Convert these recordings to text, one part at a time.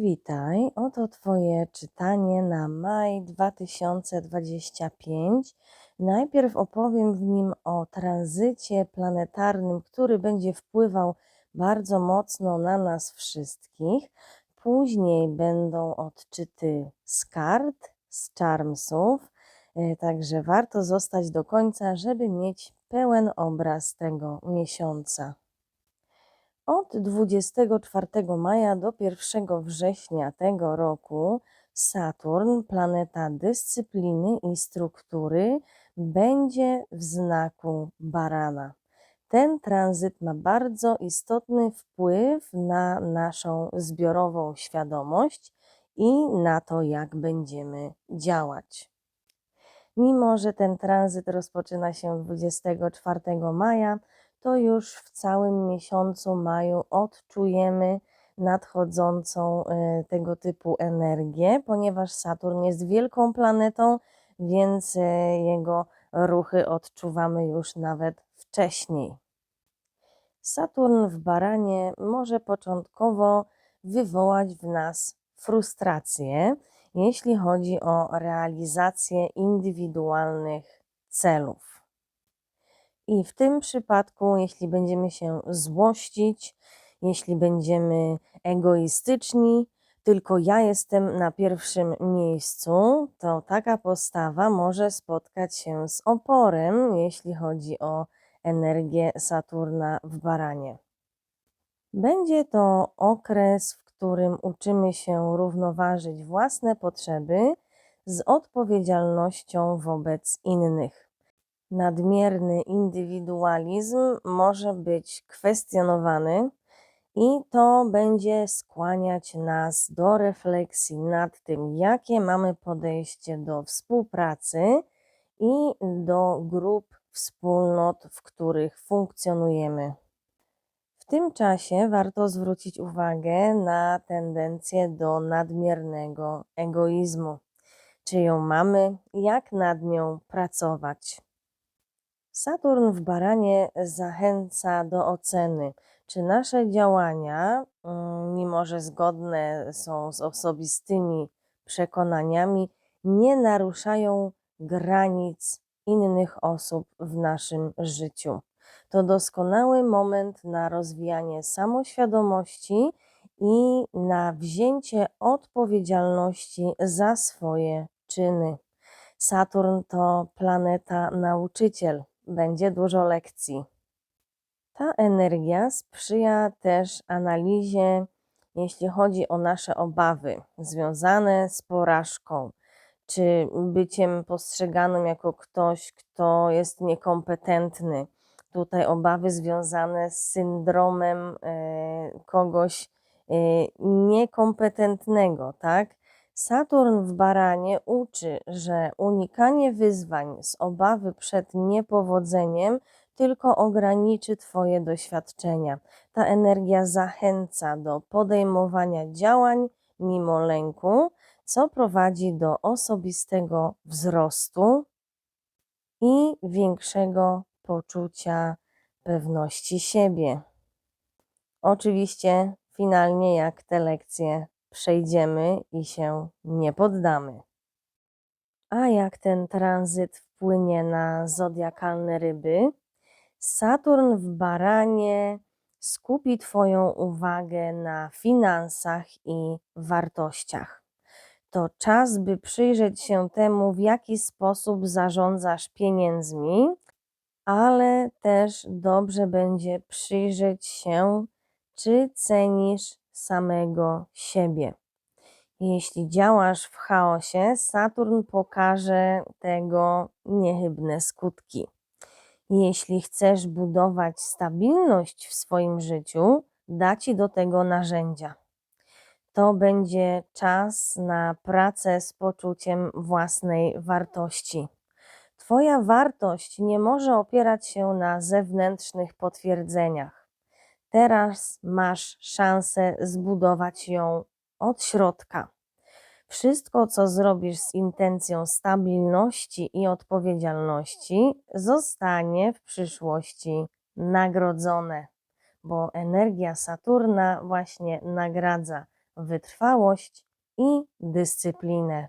Witaj, oto Twoje czytanie na maj 2025. Najpierw opowiem w nim o tranzycie planetarnym, który będzie wpływał bardzo mocno na nas wszystkich. Później będą odczyty z kart, z charmsów, e, także warto zostać do końca, żeby mieć pełen obraz tego miesiąca. Od 24 maja do 1 września tego roku Saturn, planeta dyscypliny i struktury, będzie w znaku barana. Ten tranzyt ma bardzo istotny wpływ na naszą zbiorową świadomość i na to, jak będziemy działać. Mimo, że ten tranzyt rozpoczyna się 24 maja, to już w całym miesiącu maju odczujemy nadchodzącą e, tego typu energię, ponieważ Saturn jest wielką planetą, więc e, jego ruchy odczuwamy już nawet wcześniej. Saturn w baranie może początkowo wywołać w nas frustrację, jeśli chodzi o realizację indywidualnych celów. I w tym przypadku, jeśli będziemy się złościć, jeśli będziemy egoistyczni, tylko ja jestem na pierwszym miejscu, to taka postawa może spotkać się z oporem, jeśli chodzi o energię Saturna w baranie. Będzie to okres, w którym uczymy się równoważyć własne potrzeby z odpowiedzialnością wobec innych. Nadmierny indywidualizm może być kwestionowany i to będzie skłaniać nas do refleksji nad tym, jakie mamy podejście do współpracy i do grup, wspólnot, w których funkcjonujemy. W tym czasie warto zwrócić uwagę na tendencję do nadmiernego egoizmu. Czy ją mamy, jak nad nią pracować? Saturn w baranie zachęca do oceny, czy nasze działania, mm, mimo że zgodne są z osobistymi przekonaniami, nie naruszają granic innych osób w naszym życiu. To doskonały moment na rozwijanie samoświadomości i na wzięcie odpowiedzialności za swoje czyny. Saturn to planeta nauczyciel, będzie dużo lekcji. Ta energia sprzyja też analizie, jeśli chodzi o nasze obawy związane z porażką, czy byciem postrzeganym jako ktoś, kto jest niekompetentny. Tutaj obawy związane z syndromem e, kogoś e, niekompetentnego, tak? Saturn w baranie uczy, że unikanie wyzwań z obawy przed niepowodzeniem tylko ograniczy Twoje doświadczenia. Ta energia zachęca do podejmowania działań mimo lęku, co prowadzi do osobistego wzrostu i większego poczucia pewności siebie. Oczywiście, finalnie, jak te lekcje przejdziemy i się nie poddamy. A jak ten tranzyt wpłynie na zodiakalne ryby? Saturn w baranie skupi Twoją uwagę na finansach i wartościach. To czas, by przyjrzeć się temu, w jaki sposób zarządzasz pieniędzmi, ale też dobrze będzie przyjrzeć się, czy cenisz samego siebie. Jeśli działasz w chaosie, Saturn pokaże tego niechybne skutki. Jeśli chcesz budować stabilność w swoim życiu, da ci do tego narzędzia. To będzie czas na pracę z poczuciem własnej wartości. Twoja wartość nie może opierać się na zewnętrznych potwierdzeniach. Teraz masz szansę zbudować ją od środka. Wszystko, co zrobisz z intencją stabilności i odpowiedzialności, zostanie w przyszłości nagrodzone, bo energia Saturna właśnie nagradza wytrwałość i dyscyplinę.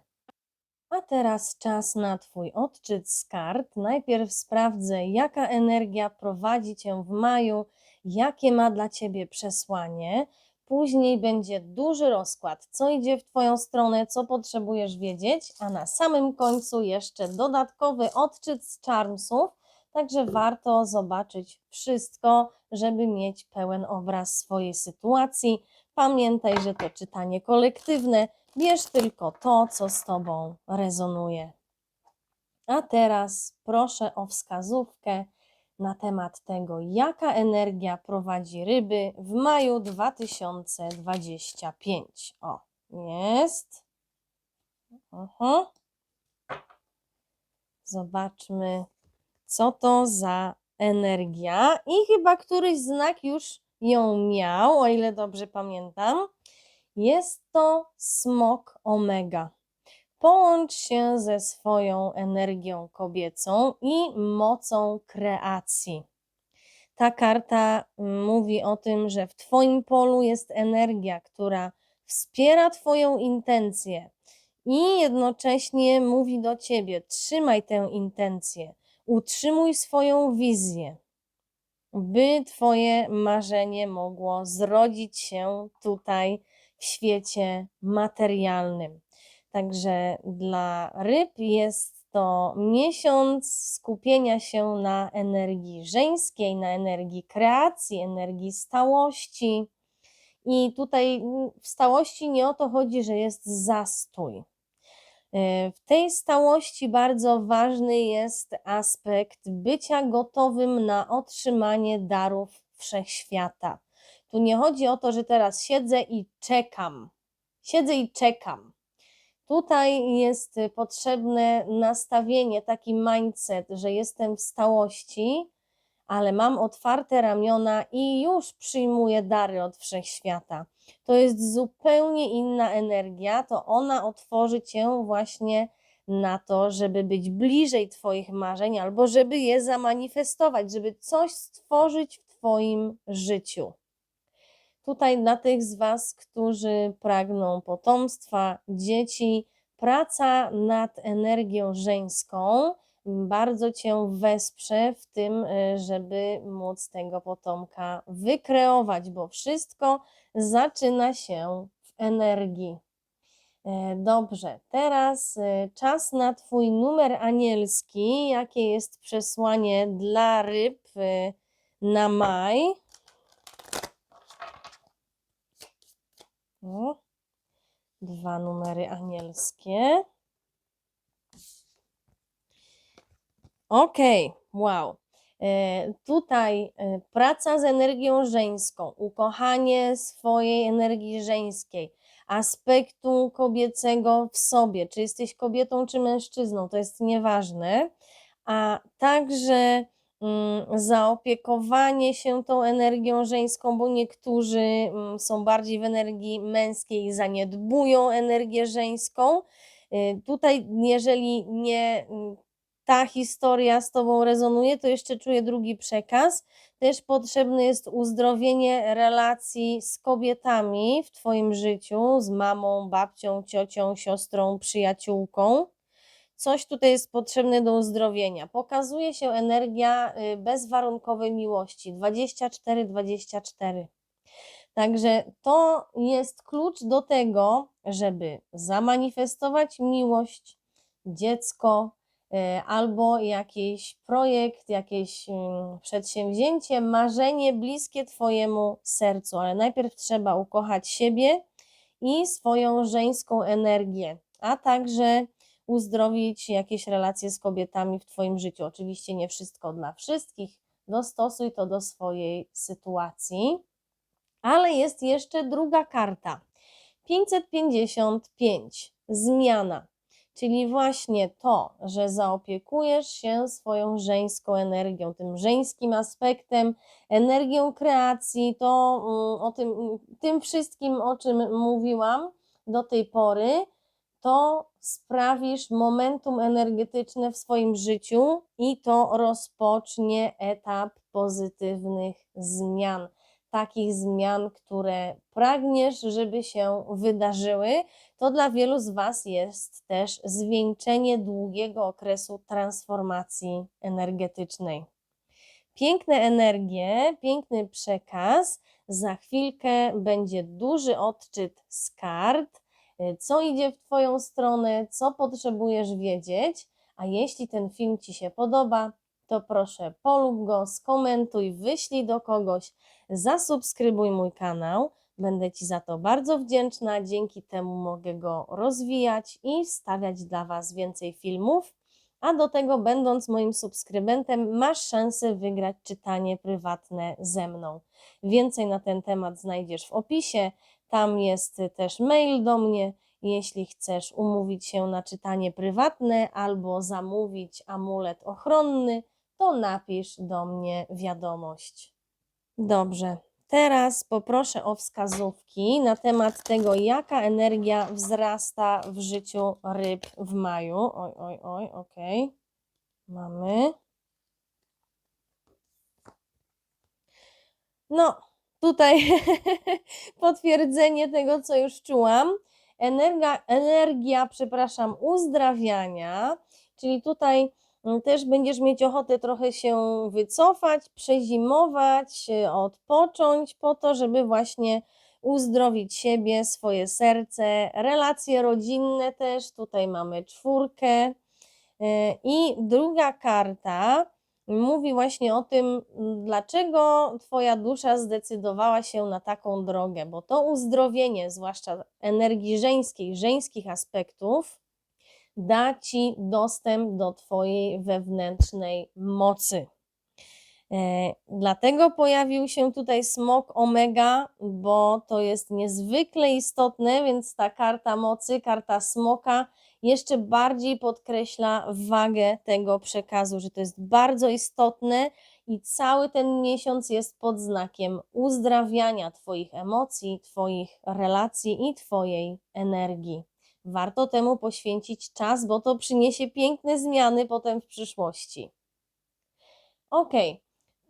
A teraz czas na Twój odczyt z kart. Najpierw sprawdzę, jaka energia prowadzi Cię w maju, jakie ma dla Ciebie przesłanie. Później będzie duży rozkład, co idzie w Twoją stronę, co potrzebujesz wiedzieć, a na samym końcu jeszcze dodatkowy odczyt z Charmsów, także warto zobaczyć wszystko, żeby mieć pełen obraz swojej sytuacji. Pamiętaj, że to czytanie kolektywne, bierz tylko to, co z Tobą rezonuje. A teraz proszę o wskazówkę na temat tego, jaka energia prowadzi ryby w maju 2025. O, jest. Aha. Zobaczmy, co to za energia. I chyba któryś znak już ją miał, o ile dobrze pamiętam. Jest to smok omega. Połącz się ze swoją energią kobiecą i mocą kreacji. Ta karta mówi o tym, że w Twoim polu jest energia, która wspiera Twoją intencję i jednocześnie mówi do Ciebie: trzymaj tę intencję, utrzymuj swoją wizję, by Twoje marzenie mogło zrodzić się tutaj w świecie materialnym. Także dla ryb jest to miesiąc skupienia się na energii żeńskiej, na energii kreacji, energii stałości. I tutaj mm, w stałości nie o to chodzi, że jest zastój. E, W tej stałości bardzo ważny jest aspekt bycia gotowym na otrzymanie darów wszechświata. Tu nie chodzi o to, że teraz siedzę i czekam. Siedzę i czekam. Tutaj jest potrzebne nastawienie, taki mindset, że jestem w stałości, ale mam otwarte ramiona i już przyjmuję dary od wszechświata. To jest zupełnie inna energia, to ona otworzy cię właśnie na to, żeby być bliżej Twoich marzeń albo żeby je zamanifestować, żeby coś stworzyć w Twoim życiu. Tutaj dla tych z Was, którzy pragną potomstwa, dzieci, praca nad energią żeńską bardzo Cię wesprze w tym, y, żeby móc tego potomka wykreować, bo wszystko zaczyna się w energii. E, Dobrze, teraz y, czas na Twój numer anielski. Jakie jest przesłanie dla ryb y, na maj? Dwa numery anielskie. Okej, wow. E, Tutaj e, praca z energią żeńską, ukochanie swojej energii żeńskiej, aspektu kobiecego w sobie, czy jesteś kobietą, czy mężczyzną, to jest nieważne, a także zaopiekowanie się tą energią żeńską, bo niektórzy mm, są bardziej w energii męskiej i zaniedbują energię żeńską. Y, Tutaj, jeżeli nie mm, ta historia z Tobą rezonuje, to jeszcze czuję drugi przekaz. Też potrzebne jest uzdrowienie relacji z kobietami w Twoim życiu, z mamą, babcią, ciocią, siostrą, przyjaciółką. Coś tutaj jest potrzebne do uzdrowienia. Pokazuje się energia y, bezwarunkowej miłości 24-24. Także to jest klucz do tego, żeby zamanifestować miłość, dziecko, e, albo jakiś projekt, jakieś mm, przedsięwzięcie, marzenie bliskie Twojemu sercu, ale najpierw trzeba ukochać siebie i swoją żeńską energię, a także uzdrowić jakieś relacje z kobietami w Twoim życiu. Oczywiście nie wszystko dla wszystkich, dostosuj to do swojej sytuacji. Ale jest jeszcze druga karta. 555. Zmiana. Czyli właśnie to, że zaopiekujesz się swoją żeńską energią, tym żeńskim aspektem, energią kreacji, to mm, o tym, tym wszystkim, o czym mówiłam do tej pory, to sprawisz momentum energetyczne w swoim życiu i to rozpocznie etap pozytywnych zmian. takich zmian, które pragniesz, żeby się wydarzyły, to dla wielu z Was jest też zwieńczenie długiego okresu transformacji energetycznej. Piękne energie, piękny przekaz. Za chwilkę będzie duży odczyt z kart, co idzie w Twoją stronę, co potrzebujesz wiedzieć. A jeśli ten film Ci się podoba, to proszę polub go, skomentuj, wyślij do kogoś, zasubskrybuj mój kanał. Będę Ci za to bardzo wdzięczna. Dzięki temu mogę go rozwijać i stawiać dla Was więcej filmów. A do tego, będąc moim subskrybentem, masz szansę wygrać czytanie prywatne ze mną. Więcej na ten temat znajdziesz w opisie. Tam jest też mail do mnie. Jeśli chcesz umówić się na czytanie prywatne albo zamówić amulet ochronny, to napisz do mnie wiadomość. Dobrze. Teraz poproszę o wskazówki na temat tego, jaka energia wzrasta w życiu ryb w maju. Oj, oj, oj, okej. Mamy. No, tutaj potwierdzenie tego, co już czułam. Energia, energia, przepraszam, uzdrawiania, czyli tutaj mm, też będziesz mieć ochotę trochę się wycofać, przezimować, y, odpocząć po to, żeby właśnie uzdrowić siebie, swoje serce, relacje rodzinne też. Tutaj mamy czwórkę. Y, I druga karta mówi właśnie o tym, m, dlaczego Twoja dusza zdecydowała się na taką drogę, bo to uzdrowienie, zwłaszcza energii żeńskiej, żeńskich aspektów, da Ci dostęp do Twojej wewnętrznej mocy. E, Dlatego pojawił się tutaj smok omega, bo to jest niezwykle istotne, więc ta karta mocy, karta smoka jeszcze bardziej podkreśla wagę tego przekazu, że to jest bardzo istotne i cały ten miesiąc jest pod znakiem uzdrawiania Twoich emocji, Twoich relacji i Twojej energii. Warto temu poświęcić czas, bo to przyniesie piękne zmiany potem w przyszłości. Ok,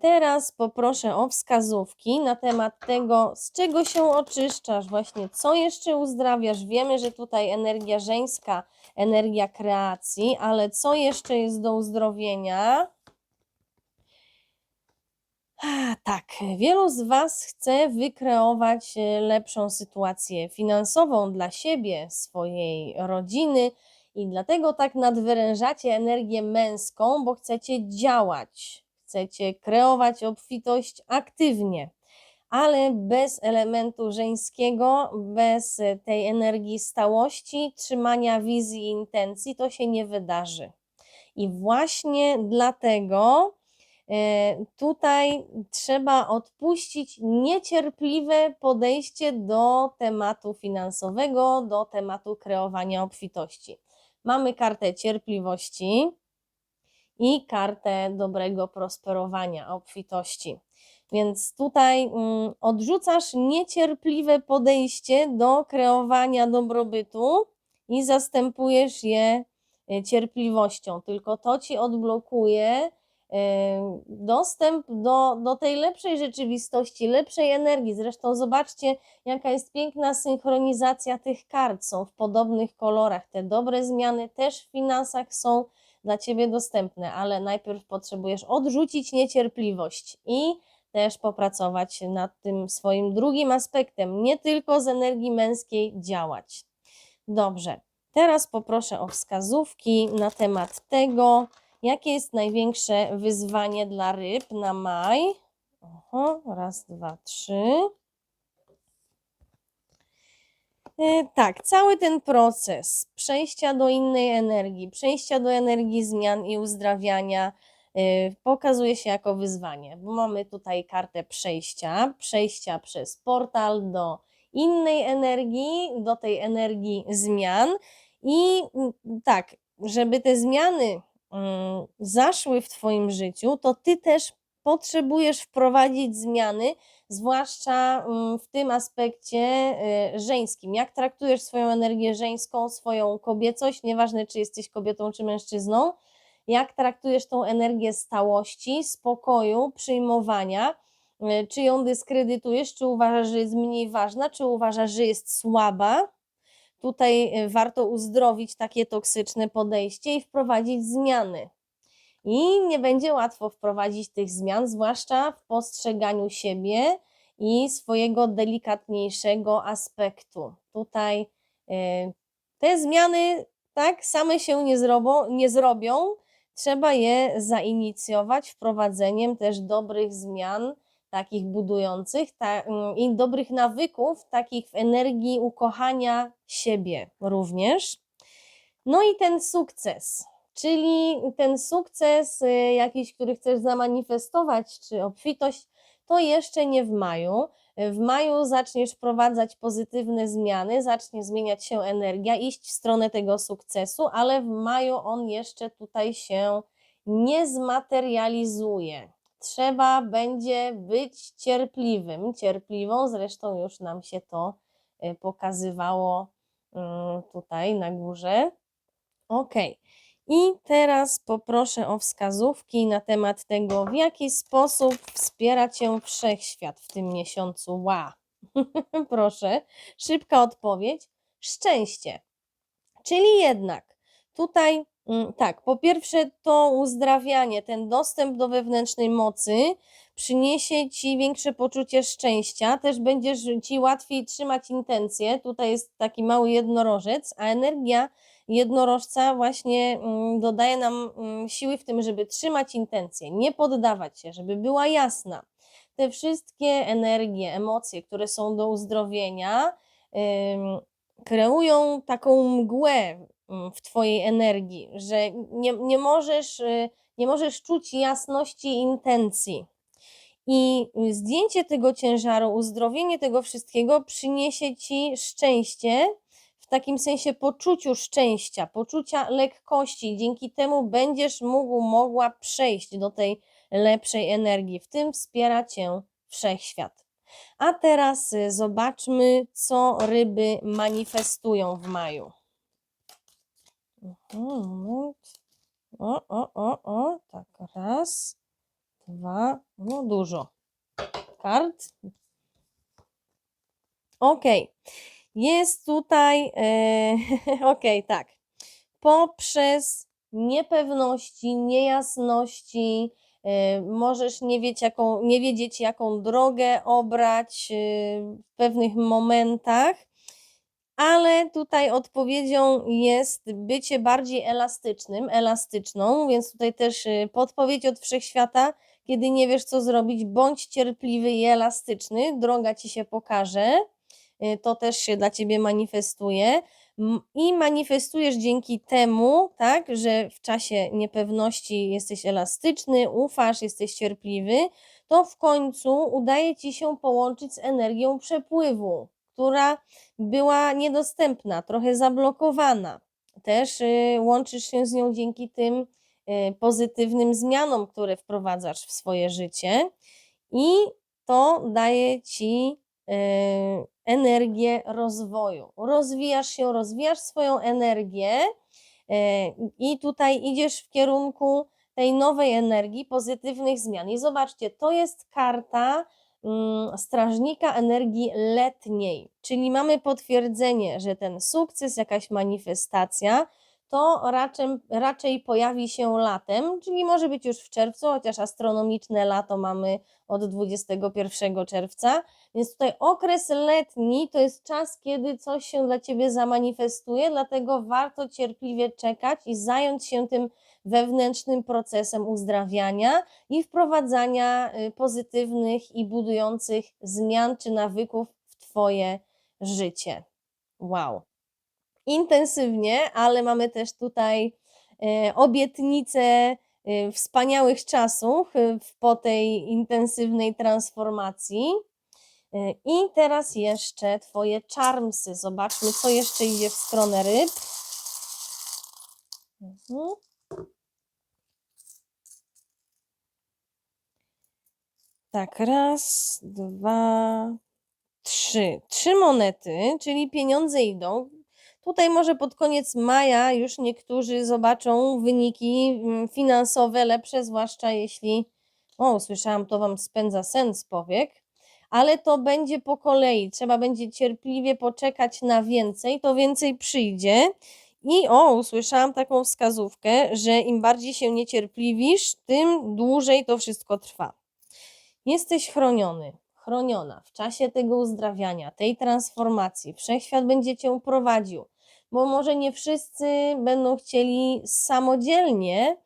teraz poproszę o wskazówki na temat tego, z czego się oczyszczasz, właśnie co jeszcze uzdrawiasz. Wiemy, że tutaj energia żeńska, energia kreacji, ale co jeszcze jest do uzdrowienia? Tak, wielu z Was chce wykreować e, lepszą sytuację finansową dla siebie, swojej rodziny i dlatego tak nadwyrężacie energię męską, bo chcecie działać, chcecie kreować obfitość aktywnie, ale bez elementu żeńskiego, bez e, tej energii stałości, trzymania wizji i intencji, to się nie wydarzy. I właśnie dlatego E, Tutaj trzeba odpuścić niecierpliwe podejście do tematu finansowego, do tematu kreowania obfitości. Mamy kartę cierpliwości i kartę dobrego prosperowania, obfitości. Więc tutaj mm, odrzucasz niecierpliwe podejście do kreowania dobrobytu i zastępujesz je e, cierpliwością. Tylko to ci odblokuje em, dostęp do, do tej lepszej rzeczywistości, lepszej energii. Zresztą zobaczcie, jaka jest piękna synchronizacja tych kart. Są w podobnych kolorach. Te dobre zmiany też w finansach są dla Ciebie dostępne, ale najpierw potrzebujesz odrzucić niecierpliwość i też popracować nad tym swoim drugim aspektem, nie tylko z energii męskiej działać. Dobrze, teraz poproszę o wskazówki na temat tego, jakie jest największe wyzwanie dla ryb na maj. Oho, raz, dwa, trzy. E, Tak, cały ten proces przejścia do innej energii, przejścia do energii zmian i uzdrawiania e, pokazuje się jako wyzwanie, bo mamy tutaj kartę przejścia, przejścia przez portal do innej energii, do tej energii zmian i mm, tak, żeby te zmiany mm, zaszły w Twoim życiu, to Ty też potrzebujesz wprowadzić zmiany, zwłaszcza mm, w tym aspekcie y, żeńskim. Jak traktujesz swoją energię żeńską, swoją kobiecość, nieważne czy jesteś kobietą czy mężczyzną, jak traktujesz tą energię stałości, spokoju, przyjmowania e, czy ją dyskredytujesz, czy uważasz, że jest mniej ważna, czy uważasz, że jest słaba. Tutaj e, warto uzdrowić takie toksyczne podejście i wprowadzić zmiany. I nie będzie łatwo wprowadzić tych zmian, zwłaszcza w postrzeganiu siebie i swojego delikatniejszego aspektu. Tutaj e, te zmiany tak same się nie, nie zrobią. Trzeba je zainicjować wprowadzeniem też dobrych zmian, takich budujących ta, mm, i dobrych nawyków, takich w energii ukochania siebie również. No i ten sukces, czyli ten sukces y, jakiś, który chcesz zamanifestować, czy obfitość, to jeszcze nie w maju. W maju zaczniesz wprowadzać pozytywne zmiany, zacznie zmieniać się energia, iść w stronę tego sukcesu, ale w maju on jeszcze tutaj się nie zmaterializuje. Trzeba będzie być cierpliwym, cierpliwą, zresztą już nam się to y, pokazywało mm, tutaj na górze. Ok. I teraz poproszę o wskazówki na temat tego, w jaki sposób wspiera Cię wszechświat w tym miesiącu. Ła. Proszę, szybka odpowiedź. Szczęście. Czyli jednak tutaj, mm, tak, po pierwsze to uzdrawianie, ten dostęp do wewnętrznej mocy przyniesie Ci większe poczucie szczęścia, też będziesz Ci łatwiej trzymać intencje. Tutaj jest taki mały jednorożec, a energia jednorożca właśnie mm, dodaje nam mm, siły w tym, żeby trzymać intencję, nie poddawać się, żeby była jasna. Te wszystkie energie, emocje, które są do uzdrowienia, kreują taką mgłę mm, w Twojej energii, że nie, nie, możesz, y, nie możesz czuć jasności intencji. I zdjęcie tego ciężaru, uzdrowienie tego wszystkiego przyniesie Ci szczęście, w takim sensie poczuciu szczęścia, poczucia lekkości. Dzięki temu będziesz mógł, mogła przejść do tej lepszej energii. W tym wspiera cię wszechświat. A teraz y, zobaczmy, co ryby manifestują w maju. Mhm. O, o, o, o, tak, raz, dwa, no dużo kart. Okej. Okay. Jest tutaj, e, okej, okay, tak, poprzez niepewności, niejasności, e, możesz nie, wiedzieć, jaką, nie wiedzieć, jaką drogę obrać e, w pewnych momentach, ale tutaj odpowiedzią jest bycie bardziej elastycznym, elastyczną, więc tutaj też podpowiedź od wszechświata, kiedy nie wiesz, co zrobić, bądź cierpliwy i elastyczny, droga ci się pokaże. Y, to też się dla ciebie manifestuje i manifestujesz dzięki temu, tak, że w czasie niepewności jesteś elastyczny, ufasz, jesteś cierpliwy, to w końcu udaje ci się połączyć z energią przepływu, która była niedostępna, trochę zablokowana. Też y, łączysz się z nią dzięki tym y, pozytywnym zmianom, które wprowadzasz w swoje życie, i to daje ci energię rozwoju. Rozwijasz się, rozwijasz swoją energię e, i tutaj idziesz w kierunku tej nowej energii, pozytywnych zmian. I zobaczcie, to jest karta mm, strażnika energii letniej, czyli mamy potwierdzenie, że ten sukces, jakaś manifestacja, to raczej, raczej pojawi się latem, czyli może być już w czerwcu, chociaż astronomiczne lato mamy od 21 czerwca. Więc tutaj okres letni to jest czas, kiedy coś się dla Ciebie zamanifestuje, dlatego warto cierpliwie czekać i zająć się tym wewnętrznym procesem uzdrawiania i wprowadzania y, pozytywnych i budujących zmian czy nawyków w Twoje życie. Wow intensywnie, ale mamy też tutaj e, obietnicę e, wspaniałych czasów e, po tej intensywnej transformacji. I teraz jeszcze Twoje charmsy. Zobaczmy, co jeszcze idzie w stronę ryb. Mhm. Tak, raz, dwa, trzy. Trzy monety, czyli pieniądze idą. Tutaj może pod koniec maja już niektórzy zobaczą wyniki mm, finansowe lepsze, zwłaszcza jeśli O, słyszałam, to wam spędza sen z powiek, ale to będzie po kolei. Trzeba będzie cierpliwie poczekać na więcej, to więcej przyjdzie. I o, usłyszałam taką wskazówkę, że im bardziej się niecierpliwisz, tym dłużej to wszystko trwa. Jesteś chroniony, chroniona w czasie tego uzdrawiania, tej transformacji. Wszechświat będzie cię prowadził, bo może nie wszyscy będą chcieli samodzielnie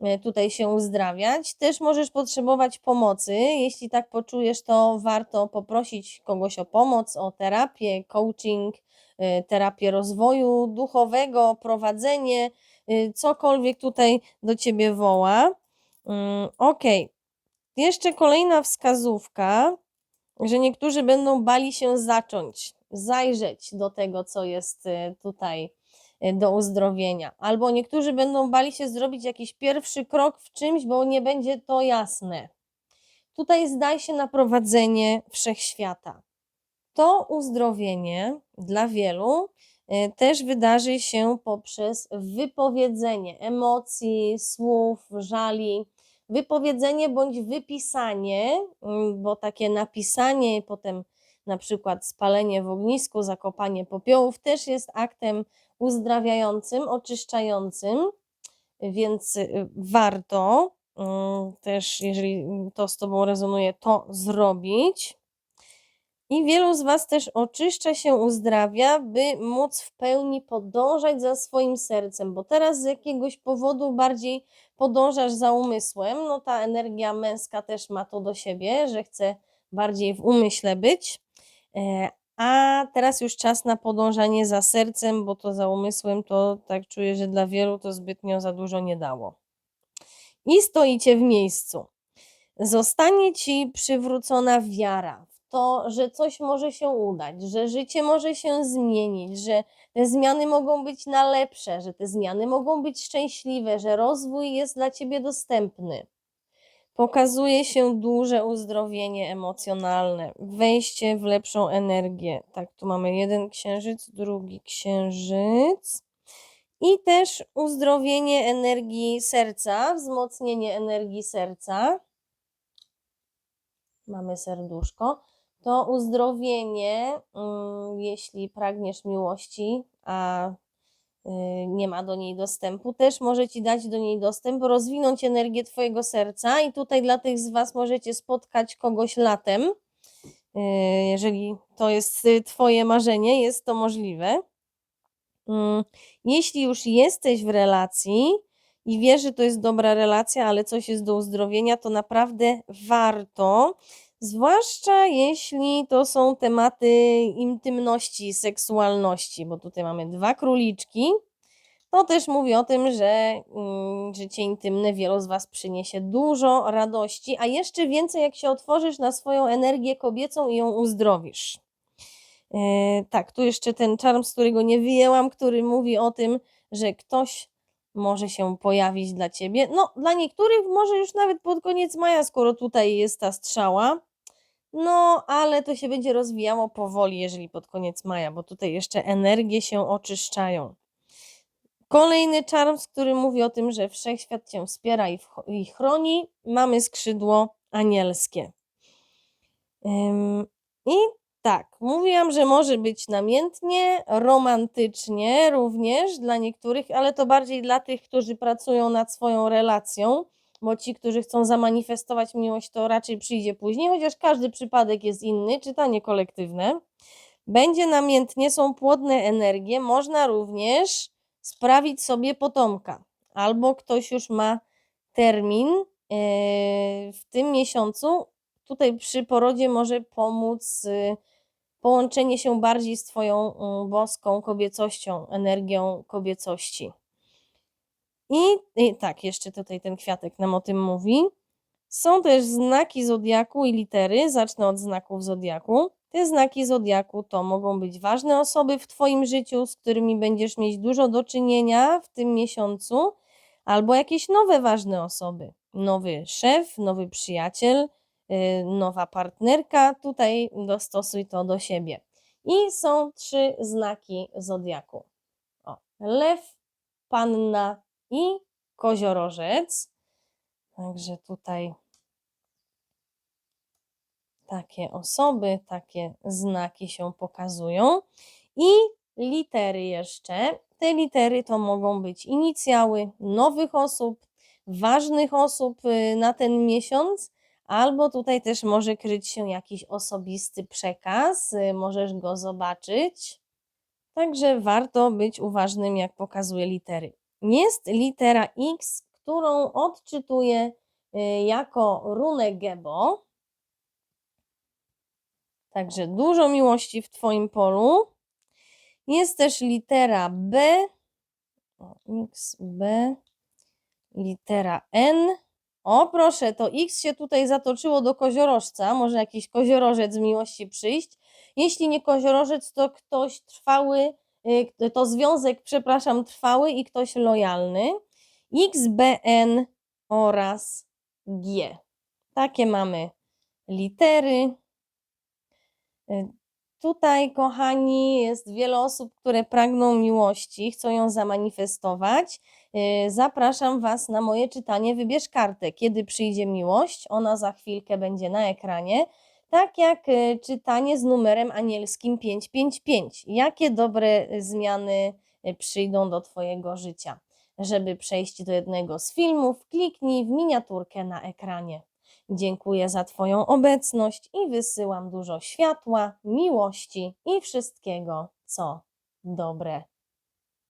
e, tutaj się uzdrawiać. Też możesz potrzebować pomocy. Jeśli tak poczujesz, to warto poprosić kogoś o pomoc, o terapię, coaching, e, terapię rozwoju duchowego, prowadzenie, e, cokolwiek tutaj do ciebie woła. Mm, Okej. Jeszcze kolejna wskazówka, że niektórzy będą bali się zacząć, zajrzeć do tego, co jest y, tutaj y, do uzdrowienia. Albo niektórzy będą bali się zrobić jakiś pierwszy krok w czymś, bo nie będzie to jasne. Tutaj zdaj się na prowadzenie wszechświata. To uzdrowienie dla wielu y, też wydarzy się poprzez wypowiedzenie emocji, słów, żali wypowiedzenie bądź wypisanie, mm, bo takie napisanie, potem na przykład spalenie w ognisku, zakopanie popiołów też jest aktem uzdrawiającym, oczyszczającym, więc y, warto mm, też, jeżeli to z Tobą rezonuje, to zrobić. I wielu z Was też oczyszcza się, uzdrawia, by móc w pełni podążać za swoim sercem, bo teraz z jakiegoś powodu bardziej podążasz za umysłem. No ta energia męska też ma to do siebie, że chce bardziej w umyśle być. E, a teraz już czas na podążanie za sercem, bo to za umysłem to tak czuję, że dla wielu to zbytnio za dużo nie dało. I stoicie w miejscu. Zostanie ci przywrócona wiara to, że coś może się udać, że życie może się zmienić, że te zmiany mogą być na lepsze, że te zmiany mogą być szczęśliwe, że rozwój jest dla ciebie dostępny. Pokazuje się duże uzdrowienie emocjonalne, wejście w lepszą energię. Tak, tu mamy jeden księżyc, drugi księżyc. I też uzdrowienie energii serca, wzmocnienie energii serca. Mamy serduszko to uzdrowienie, mm, jeśli pragniesz miłości, a nie ma do niej dostępu, też może Ci dać do niej dostęp, rozwinąć energię Twojego serca i tutaj dla tych z Was możecie spotkać kogoś latem, y, jeżeli to jest y, Twoje marzenie, jest to możliwe. Mm, jeśli już jesteś w relacji i wiesz, że to jest dobra relacja, ale coś jest do uzdrowienia, to naprawdę warto Zwłaszcza jeśli to są tematy intymności, seksualności, bo tutaj mamy dwa króliczki. To też mówi o tym, że mm, życie intymne wielu z Was przyniesie dużo radości, a jeszcze więcej, jak się otworzysz na swoją energię kobiecą i ją uzdrowisz. E, tak, tu jeszcze ten czarm, z którego nie wyjęłam, który mówi o tym, że ktoś może się pojawić dla ciebie. No, dla niektórych może już nawet pod koniec maja, skoro tutaj jest ta strzała. No, ale to się będzie rozwijało powoli, jeżeli pod koniec maja, bo tutaj jeszcze energie się oczyszczają. Kolejny czarm, który mówi o tym, że wszechświat cię wspiera i, i chroni, mamy skrzydło anielskie. Ym, I tak, mówiłam, że może być namiętnie, romantycznie również dla niektórych, ale to bardziej dla tych, którzy pracują nad swoją relacją bo ci, którzy chcą zamanifestować miłość, to raczej przyjdzie później, chociaż każdy przypadek jest inny, czytanie kolektywne. Będzie namiętnie, są płodne energie, można również sprawić sobie potomka, albo ktoś już ma termin e, w tym miesiącu. Tutaj przy porodzie może pomóc y, połączenie się bardziej z Twoją mm, boską kobiecością, energią kobiecości. I, I tak, jeszcze tutaj ten kwiatek nam o tym mówi. Są też znaki zodiaku i litery. Zacznę od znaków zodiaku. Te znaki zodiaku to mogą być ważne osoby w Twoim życiu, z którymi będziesz mieć dużo do czynienia w tym miesiącu, albo jakieś nowe ważne osoby. Nowy szef, nowy przyjaciel, yy, nowa partnerka. Tutaj dostosuj to do siebie. I są trzy znaki zodiaku. O, lew, panna i koziorożec. Także tutaj takie osoby, takie znaki się pokazują. I litery jeszcze. Te litery to mogą być inicjały nowych osób, ważnych osób y, na ten miesiąc, albo tutaj też może kryć się jakiś osobisty przekaz, y, możesz go zobaczyć. Także warto być uważnym, jak pokazuje litery. Jest litera X, którą odczytuję y, jako runę Gebo. Także dużo miłości w Twoim polu. Jest też litera B, X, B, litera N. O, proszę, to X się tutaj zatoczyło do koziorożca. Może jakiś koziorożec z miłości przyjść. Jeśli nie koziorożec, to ktoś trwały, to związek, przepraszam, trwały i ktoś lojalny. X, B, N oraz G. Takie mamy litery. Y, Tutaj, kochani, jest wiele osób, które pragną miłości, chcą ją zamanifestować. Yy, Zapraszam Was na moje czytanie. Wybierz kartę, kiedy przyjdzie miłość. Ona za chwilkę będzie na ekranie. Tak jak yy, czytanie z numerem anielskim 555. Jakie dobre y, zmiany y, przyjdą do Twojego życia? Żeby przejść do jednego z filmów, kliknij w miniaturkę na ekranie. Dziękuję za Twoją obecność i wysyłam dużo światła, miłości i wszystkiego, co dobre.